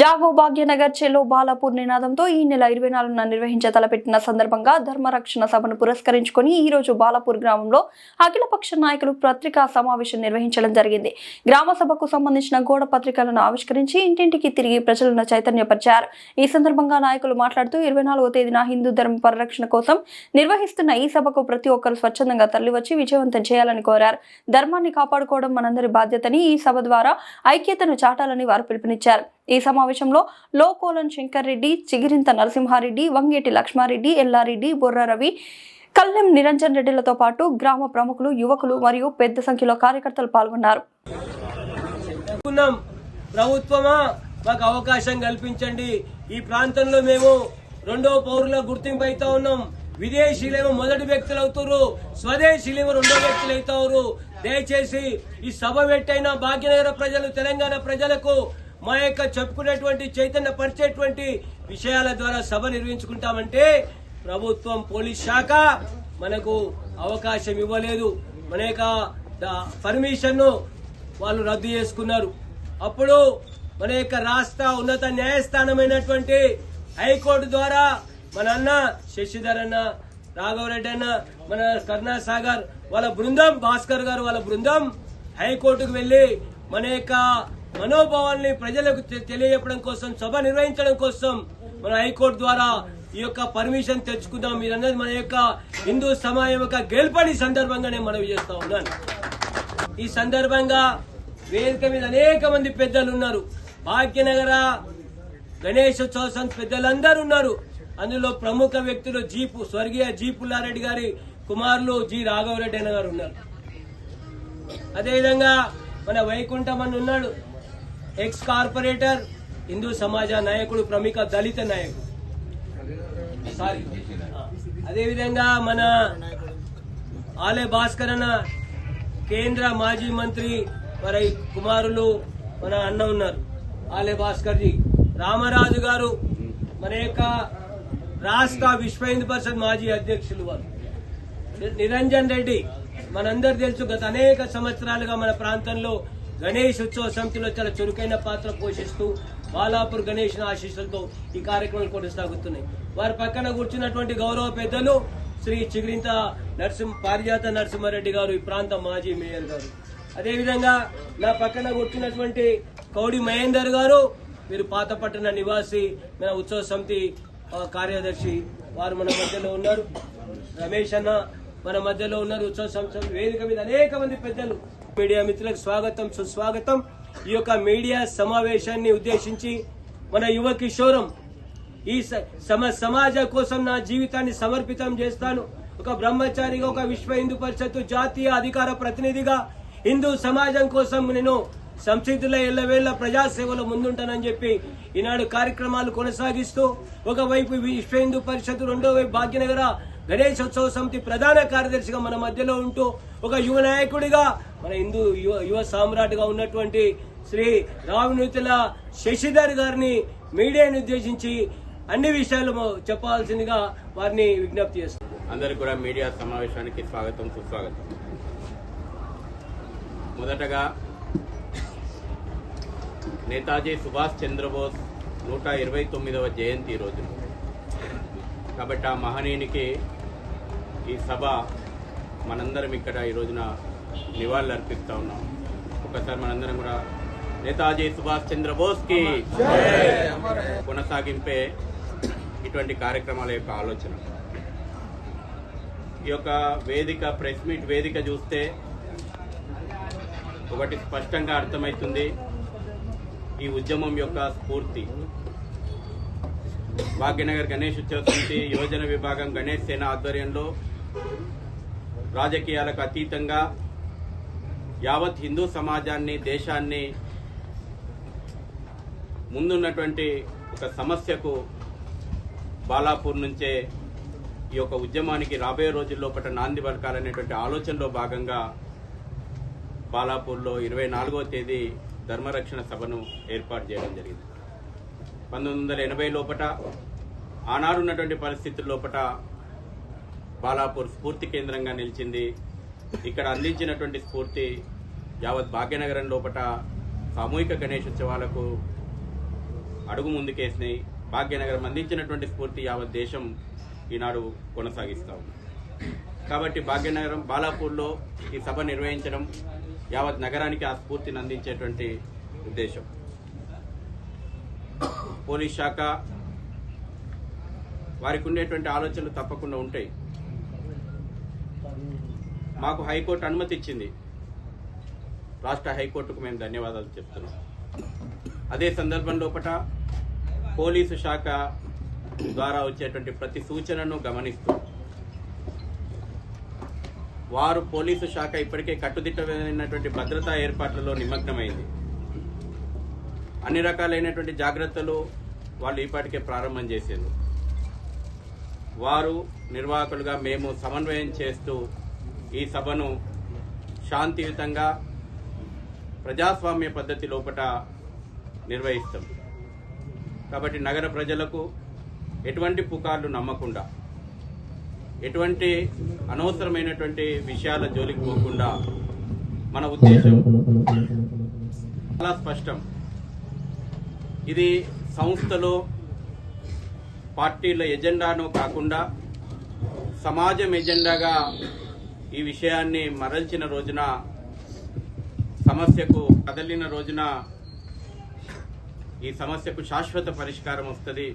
జాగో భాగ్యనగర్ చెలో బాలాపూర్ నినాదంతో ఈ నెల ఇరవై నాలుగున నిర్వహించే తలపెట్టిన సందర్భంగా ధర్మరక్షణ సభను పురస్కరించుకొని ఈ రోజు బాలాపూర్ గ్రామంలో అఖిలపక్ష నాయకులు పత్రికా సమావేశం నిర్వహించడం జరిగింది. గ్రామ సభకు సంబంధించిన గోడ పత్రికలను ఆవిష్కరించి ఇంటింటికి తిరిగి ప్రజలను చైతన్యపరిచారు. ఈ సందర్భంగా నాయకులు మాట్లాడుతూ ఇరవై నాలుగో తేదీన హిందూ ధర్మ పరిరక్షణ కోసం నిర్వహిస్తున్న ఈ సభకు ప్రతి ఒక్కరు స్వచ్ఛందంగా తరలివచ్చి విజయవంతం చేయాలని కోరారు. ధర్మాన్ని కాపాడుకోవడం మనందరి బాధ్యతని ఈ సభ ద్వారా ఐక్యతను చాటాలని వారు పిలుపునిచ్చారు. ఈ సమావేశంలో లోకోలన్ శంకర్ రెడ్డి చిగిరింత నరసింహారెడ్డి వంగేటి లక్ష్మారెడ్డి ఎల్లారెడ్డి బొర్ర రవి కల్లెం నిరంజన్ రెడ్డిలతో పాటు గ్రామ ప్రముఖులు యువకులు మరియు పెద్ద సంఖ్యలో కార్యకర్తలు పాల్గొన్నారు. ప్రభుత్వమా? మాకు అవకాశం కల్పించండి. ఈ ప్రాంతంలో మేము రెండో పౌరుల గుర్తింపు అవుతా ఉన్నాం. విదేశీలేమో మొదటి వ్యక్తులు అవుతారు స్వదేశీలేమో రెండో వ్యక్తులు అవుతారు దయచేసి ఈ సభ పెట్టైన భాగ్యనగర ప్రజలు తెలంగాణ ప్రజలకు మా యొక్క చెప్పుకునేటువంటి చైతన్య పరిచేటువంటి విషయాల ద్వారా సభ నిర్వహించుకుంటామంటే ప్రభుత్వం పోలీస్ శాఖ మనకు అవకాశం ఇవ్వలేదు. మన యొక్క పర్మిషన్ వాళ్ళు రద్దు చేసుకున్నారు. అప్పుడు మన యొక్క రాష్ట్ర ఉన్నత న్యాయస్థానమైనటువంటి హైకోర్టు ద్వారా మన అన్న శశిధర్ అన్న రాఘవరెడ్డి అన్న మన కరుణాసాగర్ వాళ్ళ బృందం భాస్కర్ గారు వాళ్ళ బృందం హైకోర్టుకు వెళ్ళి మన యొక్క మనోభావాల్ని ప్రజలకు తె- తెలియజెప్పడం కోసం సభ నిర్వహించడం కోసం మన హైకోర్టు ద్వారా ఈ యొక్క పర్మిషన్ తెచ్చుకుందాం. మీరన్నది మన యొక్క హిందూ సమాజం యొక్క గెలుపడి సందర్భంగా నేను మనవి చేస్తా ఉన్నాను. ఈ సందర్భంగా వేదిక మీద అనేక మంది పెద్దలు ఉన్నారు. భాగ్యనగర గణేశోత్సవ సంస్థ పెద్దలందరూ ఉన్నారు. అందులో ప్రముఖ వ్యక్తులు జీపు స్వర్గీయ జీ పుల్లారెడ్డి గారి కుమారులు జి రాఘవరెడ్డి అన్న గారు ఉన్నారు. అదేవిధంగా మన వైకుంఠం అని ఉన్నాడు. ఎక్స్ కార్పొరేటర్ హిందూ సమాజ నాయకుడు ప్రముఖ దళిత నాయకుడు. సారీ అదేవిధంగా మన ఆలే భాస్కర్ అన్న కేంద్ర మాజీ మంత్రి వారి కుమారులు మన అన్న ఉన్నారు. ఆలే భాస్కర్ జీ. రామరాజు గారు మన యొక్క రాష్ట్ర విశ్వ హిందూ పరిషత్ మాజీ అధ్యక్షులు వారు. నిరంజన్ రెడ్డి మనందరు తెలుసు గత అనేక సంవత్సరాలుగా మన ప్రాంతంలో గణేష్ ఉత్సవ సమితిలో చాలా చురుకైన పాత్ర పోషిస్తూ బాలాపూర్ గణేష్ ఆశీస్సులతో ఈ కార్యక్రమాలు కొనసాగుతున్నాయి. వారి పక్కన కూర్చున్నటువంటి గౌరవ పెద్దలు శ్రీ చిగురింత నరసింహ పారిజాత నరసింహారెడ్డి గారు ఈ ప్రాంత మాజీ మేయర్ గారు. అదేవిధంగా నా పక్కన కూర్చున్నటువంటి కౌడి మహేందర్ గారు మీరు పాతపట్టణ నివాసి మన ఉత్సవ సమితి కార్యదర్శి. వారు మన మధ్యలో ఉన్నారు. రమేష్ అన్న మన మధ్యలో ఉన్నారు. ఉత్సవ సంస్థ వేదిక మీద అనేక మంది పెద్దలు మీడియా మిత్రులకు స్వాగతం సుస్వాగతం. ఈ యొక్క మీడియా సమావేశాన్ని ఉద్దేశించి మన యువ కిషోరం ఈ సమ సమాజ కోసం నా జీవితాన్ని సమర్పితం చేస్తాను. ఒక బ్రహ్మచారిగా ఒక విశ్వ హిందూ పరిషత్తు జాతీయ అధికార ప్రతినిధిగా హిందూ సమాజం కోసం నేను సంసిద్ధుల ఎల్లవేళ్ళ ప్రజాసేవలో ముందుంటానని చెప్పి ఈనాడు కార్యక్రమాలు కొనసాగిస్తూ ఒకవైపు విశ్వ హిందూ పరిషత్ రెండో వైపు భాగ్యనగర గణేశోత్సవ సమితి ప్రధాన కార్యదర్శిగా మన మధ్యలో ఉంటూ ఒక యువ నాయకుడిగా మన హిందూ యువ యువ సామ్రాట్గా ఉన్నటువంటి శ్రీ రావినూతుల శశిధర్ గారిని మీడియాను ఉద్దేశించి అన్ని విషయాలు చెప్పాల్సిందిగా వారిని విజ్ఞప్తి చేస్తున్నారు అందరికి కూడా మీడియా సమావేశానికి స్వాగతం సుస్వాగతం. మొదటగా నేతాజీ సుభాష్ చంద్రబోస్ నూట ఇరవై తొమ్మిదవ జయంతి రోజు. కాబట్టి ఆ మహనీయునికి ఈ సభ మనందరం ఇక్కడ ఈ రోజున నివాళులు అర్పిస్తా ఉన్నాం. ఒకసారి మనందరం కూడా నేతాజీ సుభాష్ చంద్రబోస్కి కొనసాగింపే ఇటువంటి కార్యక్రమాల యొక్క ఆలోచన. ఈ యొక్క వేదిక ప్రెస్ మీట్ వేదిక చూస్తే ఒకటి స్పష్టంగా అర్థమవుతుంది. ఈ ఉద్యమం యొక్క స్ఫూర్తి. భాగ్యనగర్ గణేష్ ఉత్సవ సమితి యువజన విభాగం గణేష్ సేన ఆధ్వర్యంలో రాజకీయాలకు అతీతంగా యావత్ హిందూ సమాజాన్ని దేశాన్ని ముందున్నటువంటి ఒక సమస్యకు బాలాపూర్ నుంచే ఈ యొక్క ఉద్యమానికి రాబోయే రోజుల్లో పట్ల నాంది పలకాలనేటువంటి ఆలోచనలో భాగంగా బాలాపూర్లో ఇరవై నాలుగో తేదీ ధర్మరక్షణ సభను ఏర్పాటు చేయడం జరిగింది. పంతొమ్మిది వందల ఎనభై లోపట ఆనాడున్నటువంటి పరిస్థితుల లోపట బాలాపూర్ స్ఫూర్తి కేంద్రంగా నిలిచింది. ఇక్కడ అందించినటువంటి స్ఫూర్తి యావత్ భాగ్యనగరం లోపట సామూహిక గణేష్ ఉత్సవాలకు అడుగు ముందుకేసినాయి. భాగ్యనగరం అందించినటువంటి స్ఫూర్తి యావత్ దేశం ఈనాడు కొనసాగిస్తాం ఉంది. కాబట్టి భాగ్యనగరం బాలాపూర్లో ఈ సభ నిర్వహించడం యావత్ నగరానికి ఆ స్ఫూర్తిని అందించేటువంటి ఉద్దేశం. పోలీస్ శాఖ వారికి ఉండేటువంటి ఆలోచనలు తప్పకుండా ఉంటాయి. మాకు హైకోర్టు అనుమతి ఇచ్చింది. రాష్ట్ర హైకోర్టుకు మేము ధన్యవాదాలు చెప్తున్నాం. అదే సందర్భం లోపల పోలీసు శాఖ ద్వారా వచ్చేటువంటి ప్రతి సూచనను గమనిస్తూ వారు పోలీసు శాఖ ఇప్పటికే కట్టుదిట్టమైనటువంటి భద్రతా ఏర్పాట్లలో నిమగ్నమైంది. అన్ని రకాలైనటువంటి జాగ్రత్తలు వాళ్ళు ఈపాటికే ప్రారంభం చేసేది వారు నిర్వాహకులుగా మేము సమన్వయం చేస్తూ ఈ సభను శాంతియుతంగా ప్రజాస్వామ్య పద్ధతి లోపట నిర్వహిస్తాం. కాబట్టి నగర ప్రజలకు ఎటువంటి పుకార్లు నమ్మకుండా ఎటువంటి అనవసరమైనటువంటి విషయాల జోలికి పోకుండా మన ఉద్దేశం చాలా స్పష్టం. ఇది సంస్థలో పార్టీల ఎజెండాను కాకుండా సమాజం ఎజెండాగా ఈ విషయాన్ని మరల్చిన రోజున సమస్యకు కదలిన రోజున ఈ సమస్యకు శాశ్వత పరిష్కారం వస్తుంది.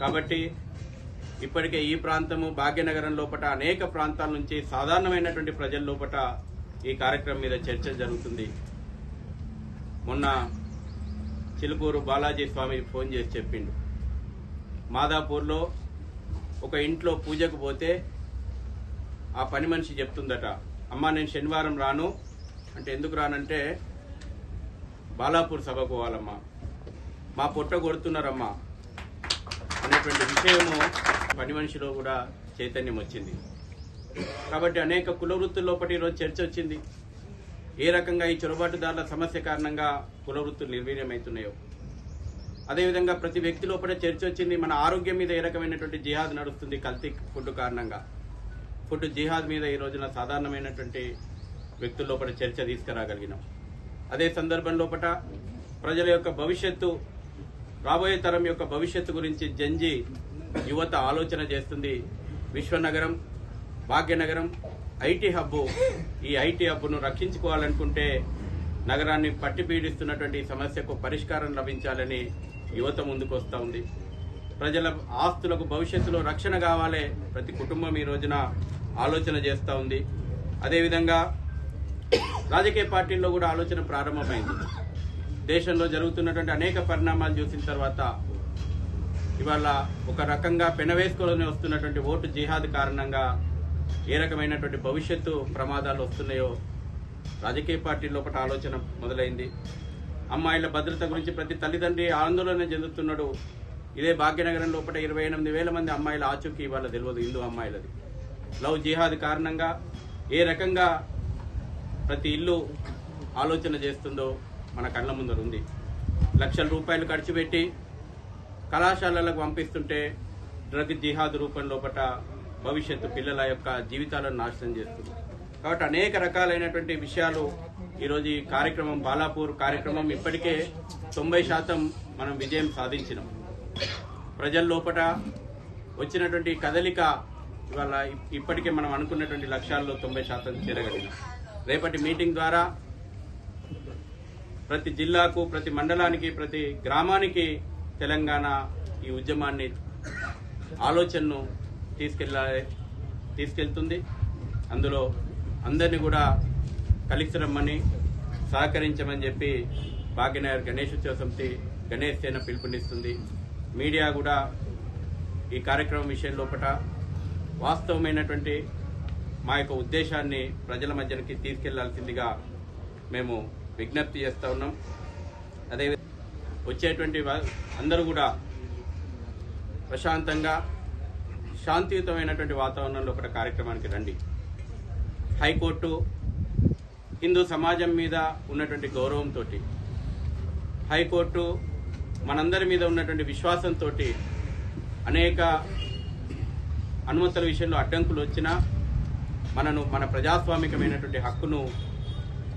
కాబట్టి ఇప్పటికే ఈ ప్రాంతము భాగ్యనగరం లోపల అనేక ప్రాంతాల నుంచి సాధారణమైనటువంటి ప్రజల లోపల ఈ కార్యక్రమం మీద చర్చ జరుగుతుంది. మొన్న చిలుకూరు బాలాజీ స్వామి ఫోన్ చేసి చెప్పిండు. మాదాపూర్లో ఒక ఇంట్లో పూజకు పోతే ఆ పని మనిషి చెప్తుందట అమ్మా నేను శనివారం రాను. అంటే ఎందుకు రానంటే బాలాపూర్ సభకు పోవాలమ్మా. మా పొట్ట కొడుతున్నారమ్మా. అనేటువంటి విషయము పని మనిషిలో కూడా చైతన్యం వచ్చింది. కాబట్టి అనేక కుల వృత్తుల ఈరోజు చర్చ వచ్చింది. ఏ రకంగా ఈ చొరబాటుదారుల సమస్య కారణంగా కుల వృత్తులు నిర్వీర్యమవుతున్నాయో. అదేవిధంగా ప్రతి వ్యక్తి లోపల చర్చ వచ్చింది మన ఆరోగ్యం మీద ఏ రకమైనటువంటి జిహాద్ నడుస్తుంది కల్తీ ఫుడ్ కారణంగా. ఫుడ్ జిహాద్ మీద ఈ రోజున సాధారణమైనటువంటి వ్యక్తుల లోపల చర్చ తీసుకురాగలిగినాం. అదే సందర్భం లోపల ప్రజల యొక్క భవిష్యత్తు రాబోయే తరం యొక్క భవిష్యత్తు గురించి జంజి యువత ఆలోచన చేస్తుంది. విశ్వనగరం భాగ్యనగరం ఐటీ హబ్బు ఈ ఐటీ హబ్బును రక్షించుకోవాలనుకుంటే నగరాన్ని పట్టిపీడిస్తున్నటువంటి సమస్యకు పరిష్కారం లభించాలని యువత ముందుకు వస్తూ ఉంది. ప్రజల ఆస్తులకు భవిష్యత్తులో రక్షణ కావాలి ప్రతి కుటుంబం ఈ రోజున ఆలోచన చేస్తూ ఉంది. అదేవిధంగా రాజకీయ పార్టీల్లో కూడా ఆలోచన ప్రారంభమైంది. దేశంలో జరుగుతున్నటువంటి అనేక పరిణామాలు చూసిన తర్వాత ఇవాళ ఒక రకంగా పెనవేసుకొని వస్తున్నటువంటి ఓటు జిహాద్ కారణంగా ఏ రకమైనటువంటి భవిష్యత్తు ప్రమాదాలు వస్తున్నాయో రాజకీయ పార్టీల్లో ఒకటి ఆలోచన మొదలైంది. అమ్మాయిల భద్రత గురించి ప్రతి తల్లిదండ్రి ఆందోళన చెందుతున్నాడు. ఇదే భాగ్యనగరం లోపల ఇరవై ఎనిమిది వేల మంది అమ్మాయిల ఆచూకీ ఇవాళ తెలియదు హిందూ అమ్మాయిలది. లవ్ జిహాద్ కారణంగా ఏ రకంగా ప్రతి ఇల్లు ఆలోచన చేస్తుందో మన కళ్ళ ముందర ఉంది. లక్షల రూపాయలు ఖర్చు పెట్టి కళాశాలలకు పంపిస్తుంటే డ్రగ్ జిహాద్ రూపం లోపల భవిష్యత్తు పిల్లల యొక్క జీవితాలను నాశనం చేస్తుంది. కాబట్టి అనేక రకాలైనటువంటి విషయాలు ఈరోజు ఈ కార్యక్రమం బాలాపూర్ కార్యక్రమం ఇప్పటికే తొంభై శాతం మనం విజయం సాధించినాం. ప్రజల లోపల వచ్చినటువంటి కదలిక ఇవాళ ఇప్పటికే మనం అనుకున్నటువంటి లక్ష్యాల్లో తొంభై శాతం చేరగలిగినాం రేపటి మీటింగ్ ద్వారా ప్రతి జిల్లాకు ప్రతి మండలానికి ప్రతి గ్రామానికి తెలంగాణ ఈ ఉద్యమాన్ని ఆలోచనను తీసుకెళ్ళాలి తీసుకెళ్తుంది. అందులో అందరినీ కూడా కలిసి రమ్మని సహకరించమని చెప్పి భాగ్యనగర్ గణేష్ ఉత్సవ సమితి గణేష్ సేన పిలుపునిస్తుంది. మీడియా కూడా ఈ కార్యక్రమం విషయం లోపల వాస్తవమైనటువంటి మా యొక్క ఉద్దేశాన్ని ప్రజల మధ్యకి తీసుకెళ్ళాల్సిందిగా మేము విజ్ఞప్తి చేస్తూ ఉన్నాం. అదే వచ్చేటువంటి అందరూ కూడా ప్రశాంతంగా శాంతియుతమైనటువంటి వాతావరణంలో ఒక కార్యక్రమానికి రండి. హైకోర్టు హిందూ సమాజం మీద ఉన్నటువంటి గౌరవంతో హైకోర్టు మనందరి మీద ఉన్నటువంటి విశ్వాసంతో అనేక అనుమతుల విషయంలో అడ్డంకులు వచ్చినా మనను మన ప్రజాస్వామికమైనటువంటి హక్కును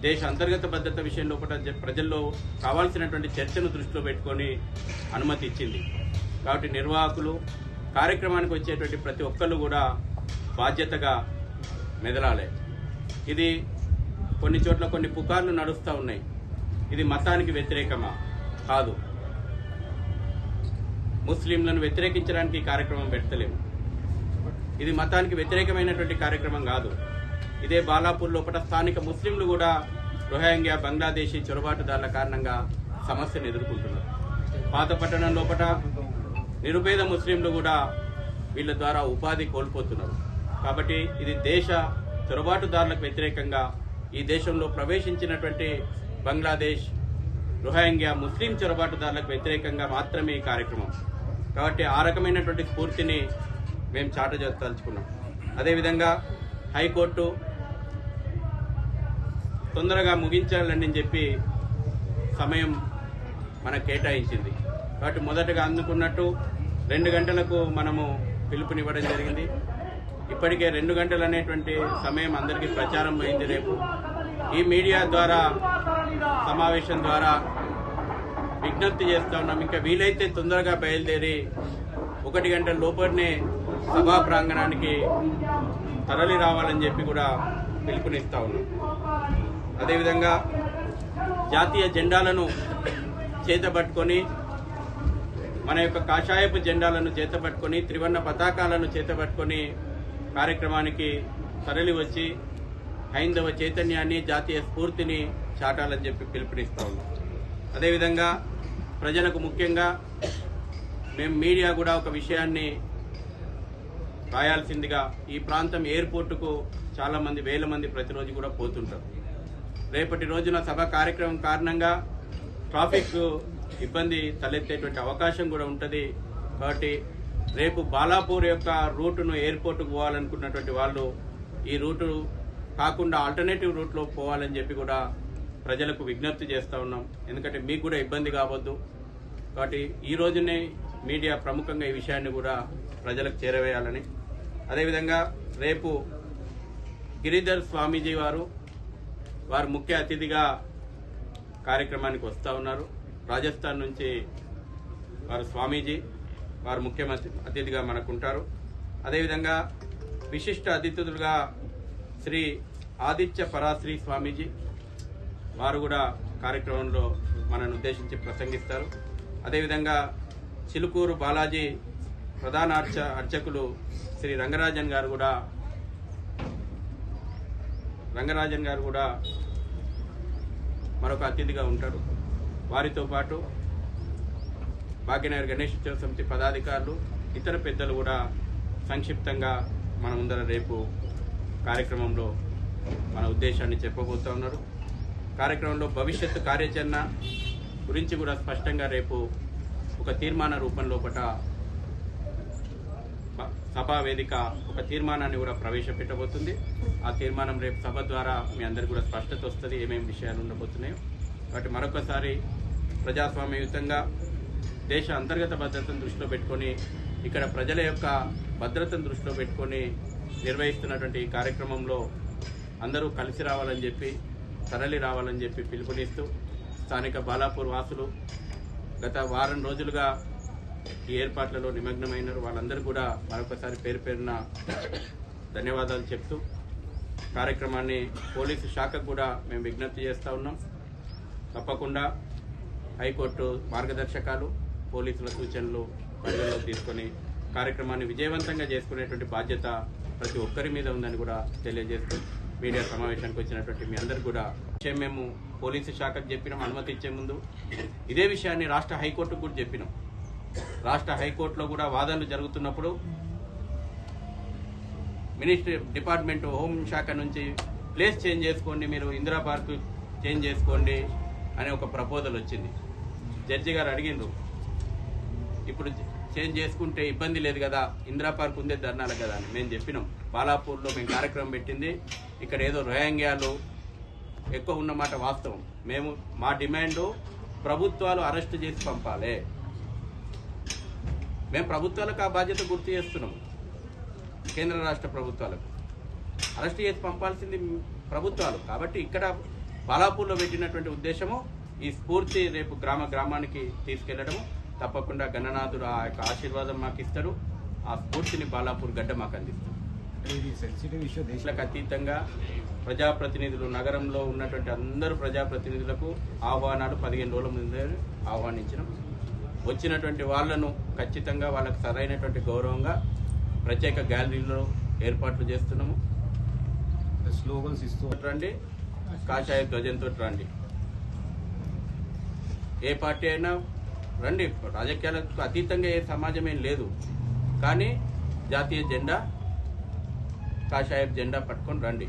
దేశ అంతర్గత భద్రత విషయంలో కూడా ప్రజల్లో కావాల్సినటువంటి చర్చను దృష్టిలో పెట్టుకొని అనుమతి ఇచ్చింది. కాబట్టి నిర్వాహకులు కార్యక్రమానికి వచ్చేటువంటి ప్రతి ఒక్కళ్ళు కూడా బాధ్యతగా మెదలాలి. ఇది కొన్ని చోట్ల కొన్ని పుకార్లు నడుస్తూ ఉన్నాయి. ఇది మతానికి వ్యతిరేకమా? కాదు. ముస్లింలను వ్యతిరేకించడానికి కార్యక్రమం పెడతలేము. ఇది మతానికి వ్యతిరేకమైనటువంటి కార్యక్రమం కాదు. ఇదే బాలాపూర్ లోపల స్థానిక ముస్లింలు కూడా రోహింగ్యా బంగ్లాదేశీ చొరబాటుదారుల కారణంగా సమస్యను ఎదుర్కొంటున్నారు. పాత పట్టణం లోపల నిరుపేద ముస్లింలు కూడా వీళ్ళ ద్వారా ఉపాధి కోల్పోతున్నారు. కాబట్టి ఇది దేశ చొరబాటుదారులకు వ్యతిరేకంగా ఈ దేశంలో ప్రవేశించినటువంటి బంగ్లాదేశ్ రోహింగ్యా ముస్లిం చొరబాటుదారులకు వ్యతిరేకంగా మాత్రమే ఈ కార్యక్రమం. కాబట్టి ఆ రకమైనటువంటి స్ఫూర్తిని మేము చాటజెత్తలుచుకున్నాం అదేవిధంగా హైకోర్టు తొందరగా ముగించాలని చెప్పి సమయం మనకు కేటాయించింది. కాబట్టి మొదటగా అందుకున్నట్టు రెండు గంటలకు మనము పిలుపునివ్వడం జరిగింది. ఇప్పటికే రెండు గంటలు అనేటువంటి సమయం అందరికీ ప్రచారం అయింది రేపు. ఈ మీడియా ద్వారా సమావేశం ద్వారా విజ్ఞప్తి చేస్తా ఉన్నాం. ఇంకా వీలైతే తొందరగా బయలుదేరి ఒకటి గంటల లోపలనే సభా ప్రాంగణానికి తరలి రావాలని చెప్పి కూడా పిలుపునిస్తా ఉన్నాం. అదేవిధంగా జాతీయ జెండాలను చేతబట్టుకొని మన యొక్క కాషాయపు జెండాలను చేతబట్టుకొని త్రివర్ణ పతాకాలను చేతబట్టుకొని కార్యక్రమానికి తరలి వచ్చి హైందవ చైతన్యాన్ని జాతీయ స్ఫూర్తిని చాటాలని చెప్పి పిలుపునిస్తా ఉన్నాం. అదేవిధంగా ప్రజలకు ముఖ్యంగా మేము మీడియా కూడా ఒక విషయాన్ని రాయాల్సిందిగా ఈ ప్రాంతం ఎయిర్పోర్టుకు చాలామంది వేల మంది ప్రతిరోజు కూడా పోతుంటారు. రేపటి రోజున సభ కార్యక్రమం కారణంగా ట్రాఫిక్ ఇబ్బంది తలెత్తేటువంటి అవకాశం కూడా ఉంటుంది. కాబట్టి రేపు బాలాపూర్ యొక్క రూటును ఎయిర్పోర్టుకు పోవాలనుకున్నటువంటి వాళ్ళు ఈ రూటు కాకుండా ఆల్టర్నేటివ్ రూట్లో పోవాలని చెప్పి కూడా ప్రజలకు విజ్ఞప్తి చేస్తూ ఉన్నాం. ఎందుకంటే మీకు కూడా ఇబ్బంది కావద్దు కాబట్టి ఈ రోజునే మీడియా ప్రముఖంగా ఈ విషయాన్ని కూడా ప్రజలకు చేరవేయాలని. అదేవిధంగా రేపు గిరిధర్ స్వామీజీ వారు వారు ముఖ్య అతిథిగా కార్యక్రమానికి వస్తూ ఉన్నారు. రాజస్థాన్ నుంచి వారు స్వామీజీ వారు ముఖ్య అతిథిగా మనకుంటారు. అదేవిధంగా విశిష్ట అతిథులుగా శ్రీ ఆదిత్య పరాశ్రీ స్వామీజీ వారు కూడా కార్యక్రమంలో మనను ఉద్దేశించి ప్రసంగిస్తారు. అదేవిధంగా చిలుకూరు బాలాజీ ప్రధాన అర్చ అర్చకులు శ్రీ రంగరాజన్ గారు కూడా రంగరాజన్ గారు కూడా మరొక అతిథిగా ఉంటారు. వారితో పాటు భాగ్యనగర్ గణేష్ ఉత్సవ సమితి పదాధికారులు ఇతర పెద్దలు కూడా సంక్షిప్తంగా మన ముందర రేపు కార్యక్రమంలో మన ఉద్దేశాన్ని చెప్పబోతా ఉన్నారు. కార్యక్రమంలో భవిష్యత్తు కార్యాచరణ గురించి కూడా స్పష్టంగా రేపు ఒక తీర్మాన రూపం లోపట సభా వేదిక ఒక తీర్మానాన్ని కూడా ప్రవేశపెట్టబోతుంది. ఆ తీర్మానం రేపు సభ ద్వారా మీ అందరికి కూడా స్పష్టత వస్తుంది ఏమేమి విషయాలు ఉండబోతున్నాయో. కాబట్టి మరొకసారి ప్రజాస్వామ్యయుతంగా దేశ అంతర్గత భద్రతను దృష్టిలో పెట్టుకొని ఇక్కడ ప్రజల యొక్క భద్రతను దృష్టిలో పెట్టుకొని నిర్వహిస్తున్నటువంటి ఈ కార్యక్రమంలో అందరూ కలిసి రావాలని చెప్పి తరలి రావాలని చెప్పి పిలుపునిస్తూ స్థానిక బాలాపూర్ వాసులు గత వారం రోజులుగా ఈ ఏర్పాట్లలో నిమగ్నమైనారు. వాళ్ళందరూ కూడా మరొకసారి పేరు పేరున ధన్యవాదాలు చెప్తూ కార్యక్రమాన్ని పోలీసు శాఖకు కూడా మేము విజ్ఞప్తి చేస్తూ ఉన్నాం. తప్పకుండా హైకోర్టు మార్గదర్శకాలు పోలీసుల సూచనలు పరిగణలో తీసుకొని కార్యక్రమాన్ని విజయవంతంగా చేసుకునేటువంటి బాధ్యత ప్రతి ఒక్కరి మీద ఉందని కూడా తెలియజేస్తూ మీడియా సమావేశానికి వచ్చినటువంటి మీ అందరికి కూడా. మేము పోలీసు శాఖకు చెప్పినాం అనుమతి ఇచ్చే ముందు. ఇదే విషయాన్ని రాష్ట్ర హైకోర్టుకు కూడా చెప్పినాం. రాష్ట్ర హైకోర్టులో కూడా వాదనలు జరుగుతున్నప్పుడు మినిస్ట్రీ డిపార్ట్మెంట్ హోం శాఖ నుంచి ప్లేస్ చేంజ్ చేసుకోండి మీరు ఇందిరా పార్క్ చేంజ్ చేసుకోండి అనే ఒక ప్రపోజల్ వచ్చింది. జడ్జి గారు అడిగిండ్రు ఇప్పుడు చేంజ్ చేసుకుంటే ఇబ్బంది లేదు కదా ఇందిరా పార్క్ ఉందే ధర్నాలు కదా అని. మేము చెప్పినాం. బాలాపూర్లో మేము కార్యక్రమం పెట్టింది. ఇక్కడ ఏదో రోహింగ్యాలు ఎక్కువ ఉన్నమాట వాస్తవం. మేము మా డిమాండ్ ప్రభుత్వాలు అరెస్ట్ చేసి పంపాలి. మేము ప్రభుత్వాలకు ఆ బాధ్యత గుర్తు చేస్తున్నాం కేంద్ర రాష్ట్ర ప్రభుత్వాలకు. అరెస్ట్ చేసి పంపాల్సింది ప్రభుత్వాలు. కాబట్టి ఇక్కడ బాలాపూర్లో పెట్టినటువంటి ఉద్దేశము ఈ స్ఫూర్తి రేపు గ్రామ గ్రామానికి తీసుకెళ్ళడము. తప్పకుండా గణనాథుడు ఆ యొక్క ఆశీర్వాదం మాకు ఇస్తాడు. ఆ స్ఫూర్తిని బాలాపూర్ గడ్డ మాకు అందిస్తాడు. అతీతంగా ప్రజాప్రతినిధులు నగరంలో ఉన్నటువంటి అందరు ప్రజాప్రతినిధులకు ఆహ్వానాలు పదిహేను రోజుల ముందే ఆహ్వానించడం వచ్చినటువంటి వాళ్ళను ఖచ్చితంగా వాళ్ళకి సరైనటువంటి గౌరవంగా ప్రత్యేక గ్యాలరీలో ఏర్పాట్లు చేస్తున్నాము. స్లోగన్స్ ఇస్తూ రండి. కాషాయ ధ్వజంతో రండి. ఏ పార్టీ అయినా రండి. రాజకీయాలకు అతీతంగా ఏ సమాజం ఏం లేదు. కానీ జాతీయ జెండా కాషాయ జెండా పట్టుకొని రండి.